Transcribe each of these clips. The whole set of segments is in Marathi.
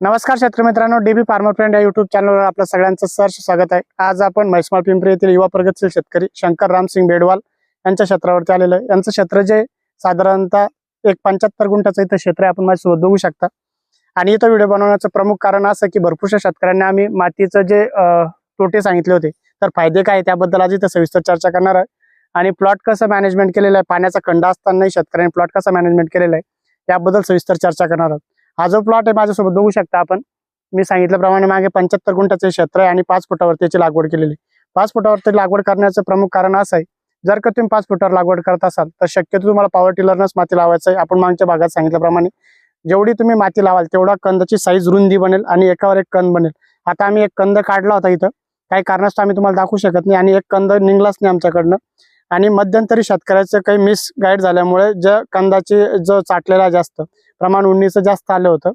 नमस्कार शेतकरी मित्रांनो डीबी फार्मर फ्रेंड या युट्यूब चॅनलवर आपलं सगळ्यांचं सहर्ष स्वागत आहे. आज आपण म्हैसमाळ पिंपरी येथील युवा प्रगतशील शेतकरी शंकर रामसिंग बेडवाल यांच्या क्षेत्रावरती आलेलं आहे. यांचं क्षेत्र जे साधारणतः एक पंच्याहत्तर गुंठाचं इथं क्षेत्र आहे. आपण माझ्यासोबत बघू शकता. आणि इथं व्हिडिओ बनवण्याचं प्रमुख कारण असं की भरपूरशा शेतकऱ्यांना आम्ही मातीचं जे तोटे सांगितले होते तर फायदे काय त्याबद्दल आज इथं सविस्तर चर्चा करणार आहे. आणि प्लॉट कसं मॅनेजमेंट केलेलं आहे पाण्याचा खंड असतानाही शेतकऱ्यांनी प्लॉट कसा मॅनेजमेंट केलेला आहे त्याबद्दल सविस्तर चर्चा करणार आहोत. हा जो प्लॉट आहे माझ्यासोबत बघू शकता आपण. मी सांगितल्याप्रमाणे मागे पंच्याहत्तर गुंठाचे क्षेत्र आहे आणि पाच फुटावर त्याची लागवड केलेली पाच फुटावरती लागवड करण्याचं प्रमुख कारण असं आहे जर का तुम्ही पाच फुटावर लागवड करत असाल तर शक्यतो तुम्हाला पॉवर टिलरनच माती लावायचं आहे. आपण मागच्या भागात सांगितल्याप्रमाणे जेवढी तुम्ही माती लावाल तेवढा कंदाची साईज रुंदी बनेल आणि एकावर एक कंद बनेल. आता आम्ही एक कंद काढला होता इथं. काही कारणास्तव आम्ही तुम्हाला दाखवू शकत नाही आणि एक कंद निघलाच नाही आमच्याकडनं. आणि मध्यंतरी शेतकऱ्याचं काही मिस गाईड झाल्यामुळे ज्या कंदाची जो चाटलेला जास्त प्रमाण उन्नीचं जास्त आलं होतं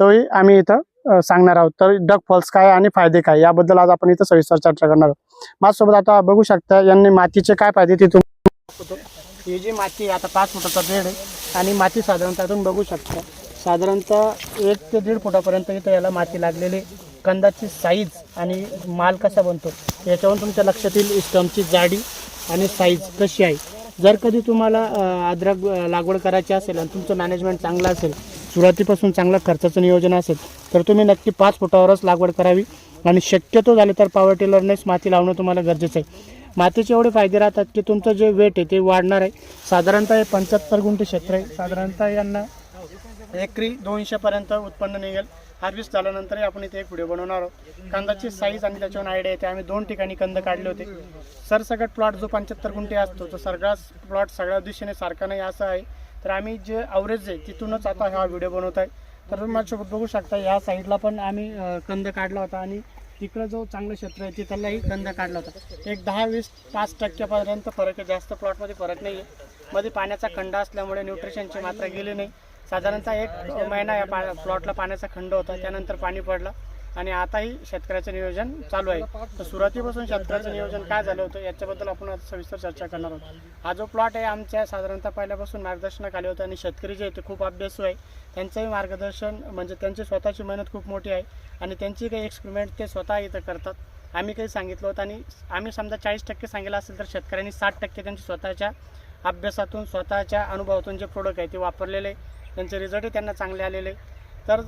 तोही आम्ही इथं सांगणार आहोत. तर डक फॉल्स काय आणि फायदे काय याबद्दल आज आपण इथं सविस्तर चर्चा करणार आहोत. माझ्यासोबत आता बघू शकता यांनी मातीचे काय फायदे तिथून तुम्ही ही जी माती आहे, आता पाच फुटाचा बेड आहे आणि माती साधारणतः तुम्ही बघू शकता. साधारणतः एक ते दीड फुटापर्यंत इथं याला माती लागलेली. कंदाची साईज आणि माल कसा बनतो याच्यावरून तुमच्या लक्षात येईल. स्टमची जाडी आणि साईज कशी आहे? जर कधी तुम्हाला अद्रक लागवड करायची असेल आणि तुमचं मॅनेजमेंट चांगलं असेल सुरुवातीपासून चांगलं खर्चाचं नियोजन असेल तर तुम्ही नक्की पाच फुटावरच लागवड करावी. आणि शक्यतो झाले तर पावर टिलरनेच माती लावणं तुम्हाला गरजेचं आहे. मातीचे एवढे फायदे राहतात की तुमचं जे वेट आहे ते वाढणार आहे. साधारणतः हे पंच्याहत्तर गुंठे क्षेत्र आहे. साधारणतः यांना एकरी दोनशेपर्यंत उत्पन्न निघेल. हार्वेस्ट झाल्यानंतरही आपण इथे एक व्हिडिओ बनवणार आहोत. कांदाची साईज आणि त्याच्यावर आयडिया येते. आम्ही दोन ठिकाणी कंद काढले होते. सरसगट प्लॉट जो पंच्याहत्तर गुंठे असतो तो सगळाच प्लॉट सगळ्या दिशेने सारखा नाही असं आहे. तर आम्ही जे अवरेज आहे तिथूनच आता हा व्हिडिओ बनवत आहे. तर तुम्ही माझ्यासोबत बघू शकता या साईडला पण आम्ही कंद काढला होता आणि तिकडं जो चांगलं क्षेत्र आहे तिथलाही कंद काढला होता. एक दहा वीस पाच टक्क्यापर्यंत फरक आहे. जास्त प्लॉटमध्ये फरक नाही आहे मध्ये पाण्याचा खंडा असल्यामुळे न्यूट्रिशनची मात्रा गेली नाही. साधारणतः एक महिना या पा प्लॉटला पाण्याचा खंड होता त्यानंतर पाणी पडलं आणि आताही शेतकऱ्याचं नियोजन चालू आहे. तर सुरुवातीपासून शेतकऱ्याचं नियोजन काय झालं होतं याच्याबद्दल आपण आता सविस्तर चर्चा करणार आहोत. हा जो प्लॉट आहे आमच्या साधारणतः पहिल्यापासून मार्गदर्शनात आले होते आणि शेतकरी जे आहे ते खूप अभ्यासू आहे. त्यांचंही मार्गदर्शन म्हणजे त्यांची स्वतःची मेहनत खूप मोठी आहे आणि त्यांची काही एक्सपेरिमेंट ते स्वतः इथं करतात. आम्ही काही सांगितलं होतं आणि आम्ही समजा चाळीस टक्के सांगितलं असेल तर शेतकऱ्यांनी साठ टक्के त्यांच्या स्वतःच्या अभ्यासातून स्वतःच्या अनुभवातून जे प्रोडक्ट आहे ते वापरलेले आहे. त्यांचे रिझल्टही त्यांना चांगले आलेले तर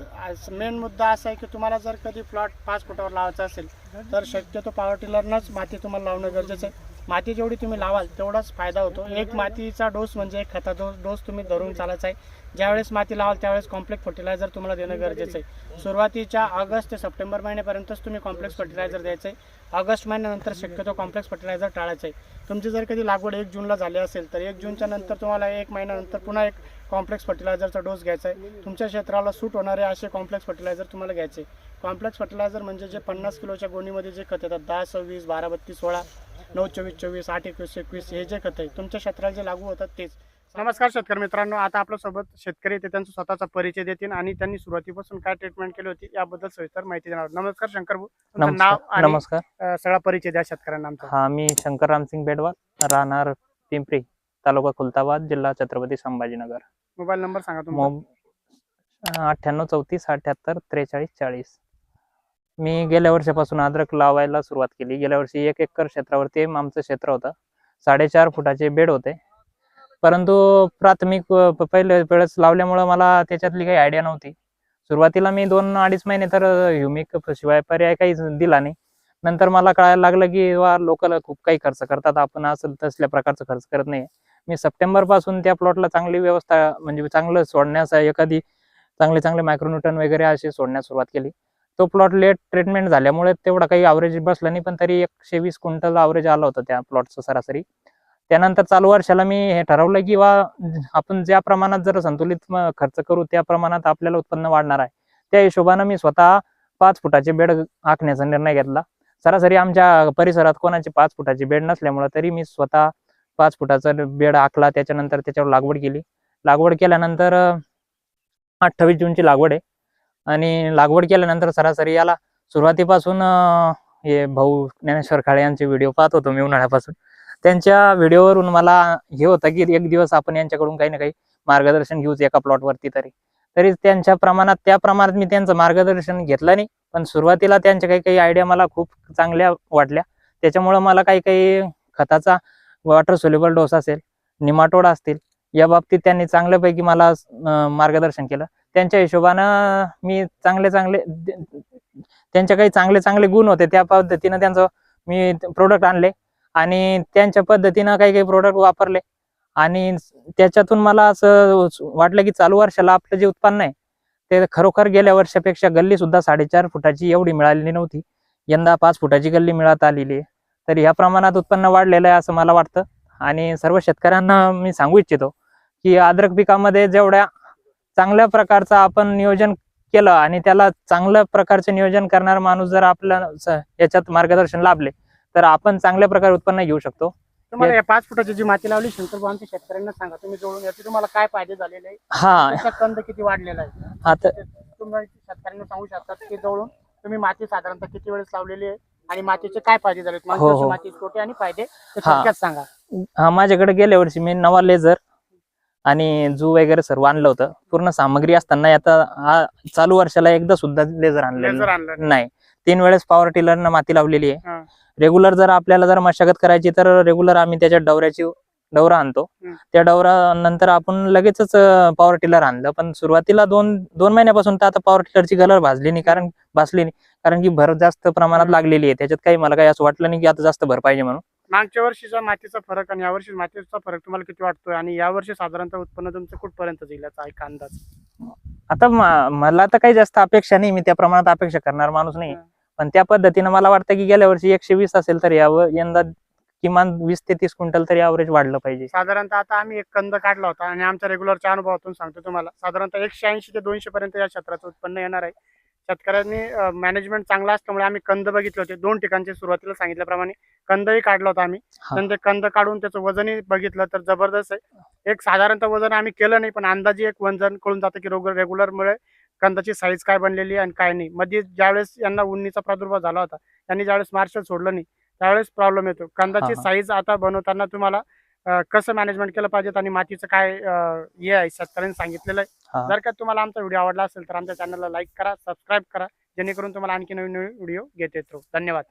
मेन मुद्दा असा आहे की तुम्हाला जर कधी प्लॉट पाच फुटावर लावायचा असेल तर शक्यतो पावर टिलरनंच माती तुम्हाला लावणं गरजेचं आहे. माती जेवढी तुम्ही लावाल तेवढाच फायदा होतो. एक मातीचा डोस म्हणजे एक खता डोस डोस तुम्ही धरून चालायचा आहे. ज्यावेळेस माती लावाल त्यावेळेस कॉम्प्लेक्स फर्टिलायझर तुम्हाला देणं गरजेचं आहे. सुरुवातीच्या ऑगस्ट ते सप्टेंबर महिन्यापर्यंतच तुम्ही कॉम्प्लेक्स फर्टिलायझर द्यायचं आहे. ऑगस्ट महिन्यानंतर शक्यतो कॉम्प्लेक्स फर्टिलायझर टाळायचं आहे. तुमची जर कधी लागवड एक जूनला झाली असेल तर एक जूनच्या नंतर तुम्हाला एक महिन्यानंतर पुन्हा एक कॉम्प्लेक्स फर्टिलायझरचा डोस घ्यायचा आहे. तुमच्या क्षेत्राला सूट होणारे असे कॉम्प्लेक्स फर्टिलायझर तुम्हाला घ्यायचे कॉम्प्लेक्स फर्टिलायझर म्हणजे जे पन्नास किलोच्या गोणीमध्ये जे खत येतात दहा सव्वीस बारा बत्तीस सोळा नऊ चोवीस चोवीस आठ एकवीस एकवीस हे जे खत आहे तुमच्या क्षेत्राला जे लागू होतात तेच. नमस्कार शेतकरी मित्रांनो आता आपल्यासोबत शेतकरी ते त्यांचा स्वतःचा परिचय देतील आणि त्यांनी सुरुवातीपासून काय ट्रीटमेंट केली होती याबद्दल सविस्तर माहिती देणार. नमस्कार शंकर भाऊ तुमचं नाव नमस्कार आणि नमस्कार. अं, सगळा परिचय द्या शेतकऱ्यांना आमचा. हा मी शंकर रामसिंग बेडवाल राहणार पिंपरी तालुका खुलताबाद जिल्हा छत्रपती संभाजीनगर. मोबाईल नंबर सांगा तुमचा. मोब अठ्ठ्याण्णव चौतीस अठ्ठ्याहत्तर त्रेचाळीस चाळीस. मी गेल्या वर्षापासून अद्रक लावायला सुरुवात केली. गेल्या वर्षी एक एकर क्षेत्रावरती आमचं क्षेत्र होतं. साडेचार फुटाचे बेड होते. परंतु प्राथमिक पहिले वेळेस लावल्यामुळं मला त्याच्यातली काही आयडिया नव्हती. सुरुवातीला मी दोन अडीच महिने तर ह्युमिक शिवाय पर्याय काही दिला नाही. नंतर मला कळायला लागलं की वा लोक खूप काही खर्च करतात. आपण असं तसल्या प्रकारचा खर्च करत नाही. मी सप्टेंबरपासून त्या प्लॉटला चांगली व्यवस्था म्हणजे चांगलं सोडण्यास एखादी चांगले चांगले मायक्रोन्यूटन वगैरे असे सोडण्यास सुरुवात केली. तो प्लॉट लेट ट्रीटमेंट झाल्यामुळे तेवढा काही अवरेज बसला नाही पण तरी एकशे वीस क्विंटल अवरेज आला होता त्या प्लॉटचं सरासरी. त्यानंतर चालू वर्षाला मी हे ठरवलं की वा आपण ज्या प्रमाणात जर संतुलित खर्च करू त्या प्रमाणात आपल्याला उत्पन्न वाढणार आहे. त्या हिशोबानं मी स्वतः पाच फुटाचे बेड आखण्याचा निर्णय घेतला. सरासरी आमच्या परिसरात कोणाचे पाच फुटाचे बेड नसल्यामुळं तरी मी स्वतः पाच फुटाचा बेड आखला त्याच्यानंतर त्याच्यावर लागवड केली. लागवड केल्यानंतर अठ्ठावीस जूनची लागवड आहे. आणि लागवड केल्यानंतर सरासरी याला सुरुवातीपासून हे भाऊ ज्ञानेश्वर खाळे यांचे व्हिडिओ पाहत होतो मी उन्हाळ्यापासून. त्यांच्या व्हिडिओवरून मला हे होतं की एक दिवस आपण यांच्याकडून काही ना काही मार्गदर्शन घेऊच एका प्लॉटवरती तरी. तरी त्यांच्या प्रमाणात त्या प्रमाणात मी त्यांचं मार्गदर्शन घेतलं नाही पण सुरुवातीला त्यांच्या काही काही आयडिया मला खूप चांगल्या वाटल्या. त्याच्यामुळं मला काही काही खताचा वॉटर सोल्युबल डोस असेल निमाटोड असतील या बाबतीत त्यांनी चांगल्यापैकी मला मार्गदर्शन केलं. त्यांच्या हिशोबानं मी चांगले चांगले त्यांच्या काही चांगले चांगले गुण होते त्या पद्धतीनं त्यांचं मी प्रोडक्ट आणले आणि त्यांच्या पद्धतीनं काही काही प्रोडक्ट वापरले. आणि त्याच्यातून मला असं वाटलं की चालू वर्षाला आपलं जे उत्पन्न आहे ते खरोखर गेल्या वर्षापेक्षा गल्ली सुद्धा साडेचार फुटाची एवढी मिळालेली नव्हती. यंदा पाच फुटाची गल्ली मिळत आलेली आहे. तर ह्या प्रमाणात उत्पन्न वाढलेलं आहे असं मला वाटतं. आणि सर्व शेतकऱ्यांना मी सांगू इच्छितो की अद्रक पिकामध्ये जेवढ्या चांगल्या प्रकारचं आपण नियोजन केलं आणि त्याला चांगल्या प्रकारचे नियोजन करणारा माणूस जर आपल्या याच्यात मार्गदर्शन लाभले तर आपण चांगल्या प्रकारे उत्पन्न घेऊ शकतो. तुम्हाला या पाच फुटाची जी माती लावली शंकर आमच्या शेतकऱ्यांना सांगा. तुम्ही जोडून याचे तुम्हाला काय फायदे झालेले आहे हा. कंद किती वाढलेला आहे? आता तुम्ही शेतकऱ्यांना सांगू शकतात की जवळून तुम्ही माती साधारणतः किती वेळेस लावलेली आहे आणि मातीचे काय फायदे झालेत? हो, हो. माती तोटे आणि फायदे? हा. सांगा. हा माझ्याकडे गेल्या वर्षी मी नवा लेझर आणि जू वगैरे सर्व आणलं होतं. पूर्ण सामग्री असताना आता हा चालू वर्षाला एकदा सुद्धा लेझर आणलं नाही. तीन वेळेस पॉवर टिलरनं माती लावलेली. आहे. रेग्युलर जर आपल्याला जर मशागत करायची तर रेग्युलर आम्ही त्याच्या डवऱ्याची डवरा आणतो. त्या डवरा नंतर आपण लगेचच पॉवर टिलर आणलं. पण सुरुवातीला दोन दोन महिन्यापासून तर आता पॉवर टिलरची गलर भाजली नाही. कारण भासली नाही. कारण की भर जास्त प्रमाणात लागलेली आहे. त्याच्यात काही मला काही असं वाटलं नाही की आता जास्त भर पाहिजे म्हणून. मागच्या वर्षीचा मातीचा फरक आणि यावर्षी मातीचा फरक तुम्हाला किती वाटतोय? आणि यावर्षी साधारणतः उत्पन्न तुमचं कुठपर्यंत जाईल? याचा एक अंदाज. आता मला तर काही जास्त अपेक्षा नाही. मी त्या प्रमाणात अपेक्षा करणार माणूस नाही. पण त्या पद्धतीनं मला वाटतं की गेल्या वर्षी एकशे वीस असेल तर यावर यंदा किमान वीस ते तीस क्विंटल तरी ॲव्हरेज वाढलं पाहिजे. साधारणतः आता आम्ही एक कंद काढला होता आणि आमच्या रेग्युलरच्या अनुभवातून सांगतो तुम्हाला. साधारणतः एकशे ऐंशी ते दोनशे पर्यंत या क्षेत्राचं उत्पन्न येणार आहे. शेतकऱ्यांनी मॅनेजमेंट चांगला असल्यामुळे आम्ही कंद बघितले होते. दोन ठिकाणचे सुरुवातीला सांगितल्याप्रमाणे कंदही काढला होता आम्ही. हा. नंतर कंद काढून त्याचं वजनही बघितलं तर जबरदस्त आहे. एक साधारणतः वजन आम्ही केलं नाही पण अंदाजे एक वजन कळून जातं की रेग्युलरमुळे कंदाची साईज काय बनलेली आणि काय नाही. मध्ये ज्यावेळेस यांना उन्नीचा प्रादुर्भाव झाला होता त्यांनी ज्यावेळेस मार्शल सोडलं नाही त्यावेळेस प्रॉब्लेम येतो. कंदाची. साईज आता बनवताना तुम्हाला कसं मॅनेजमेंट केलं पाहिजे आणि मातीचं काय हे आहे शेतकऱ्यांनी सांगितलेलं आहे. हा. जर का तुम्हाला आमचा व्हिडिओ आवडला असेल तर आमच्या चॅनलला लाईक करा सबस्क्राईब करा जेणेकरून तुम्हाला आणखी नवीन नवीन व्हिडिओ घेत येतो धन्यवाद